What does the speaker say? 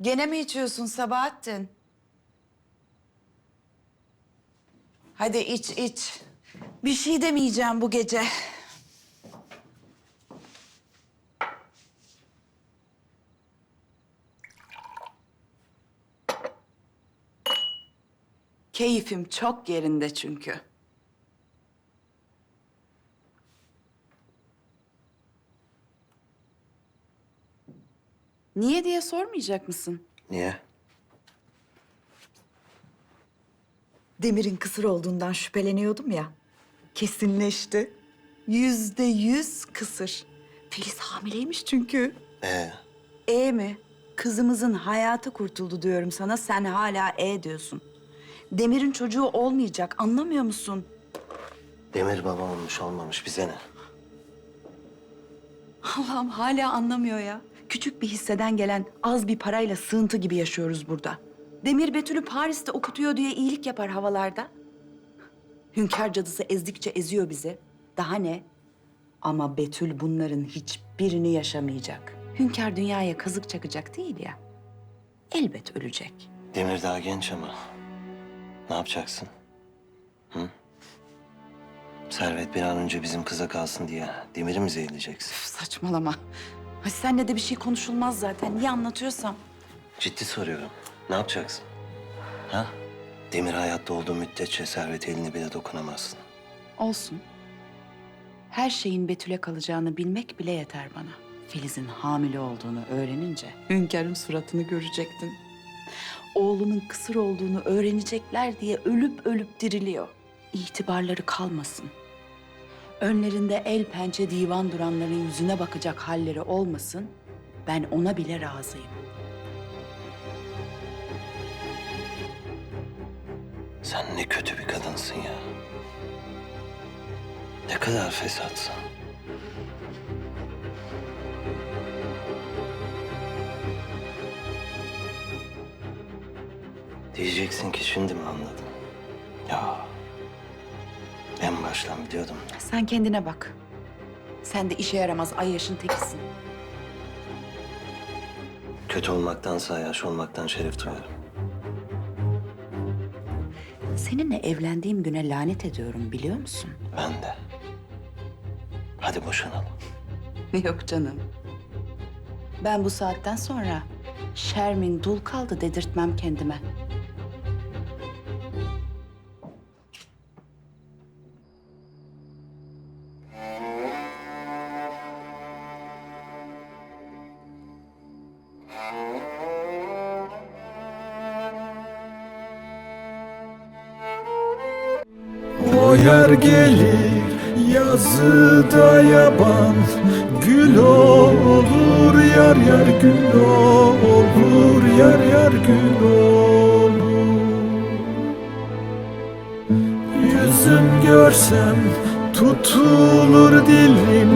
Gene mi içiyorsun Sabahattin? Hadi iç iç. Bir şey demeyeceğim bu gece. Keyfim çok yerinde çünkü. Niye diye sormayacak mısın? Niye? Demir'in kısır olduğundan şüpheleniyordum ya. Kesinleşti. Yüzde yüz kısır. Filiz hamileymiş çünkü. Ee, E mi? Kızımızın hayatı kurtuldu diyorum sana. Sen hala E diyorsun. Demir'in çocuğu olmayacak. Anlamıyor musun? Demir baba olmuş olmamış bize ne? Allah'ım hala anlamıyor ya. Küçük bir hisseden gelen az bir parayla sığıntı gibi yaşıyoruz burada. Demir Betül'ü Paris'te okutuyor diye iyilik yapar havalarda. Hünkâr cadısı ezdikçe eziyor bizi. Daha ne? Ama Betül bunların hiçbirini yaşamayacak. Hünkâr dünyaya kazık çakacak değil ya. Elbet ölecek. Demir daha genç ama. Ne yapacaksın? Hı? Servet bir an önce bizim kıza kalsın diye Demir'i mi zehirleyeceksin? Üf, saçmalama. Ha, senle de bir şey konuşulmaz zaten. Niye anlatıyorsam? Ciddi soruyorum. Ne yapacaksın? Ha? Demir hayatta olduğu müddetçe Servet eline bile dokunamazsın. Olsun. Her şeyin Betül'e kalacağını bilmek bile yeter bana. Filiz'in hamile olduğunu öğrenince hünkârın suratını görecektin. Oğlunun kısır olduğunu öğrenecekler diye ölüp ölüp diriliyor. İtibarları kalmasın. Önlerinde el pençe divan duranların yüzüne bakacak halleri olmasın. Ben ona bile razıyım. Sen ne kötü bir kadınsın ya. Ne kadar fesatsın. Diyeceksin ki şimdi mi anladım? Baştan biliyordum. Sen kendine bak. Sen de işe yaramaz ay yaşın tekisin. Kötü olmaktansa yaş olmaktan şeref duyarım. Seninle evlendiğim güne lanet ediyorum biliyor musun? Ben de. Hadi boşanalım. Yok canım. Ben bu saatten sonra Şermin dul kaldı dedirtmem kendime. Yer gelir yazıda yaban. Gül olur yar yar gül olur Yar yar gül olur. Yüzüm görsem tutulur dilim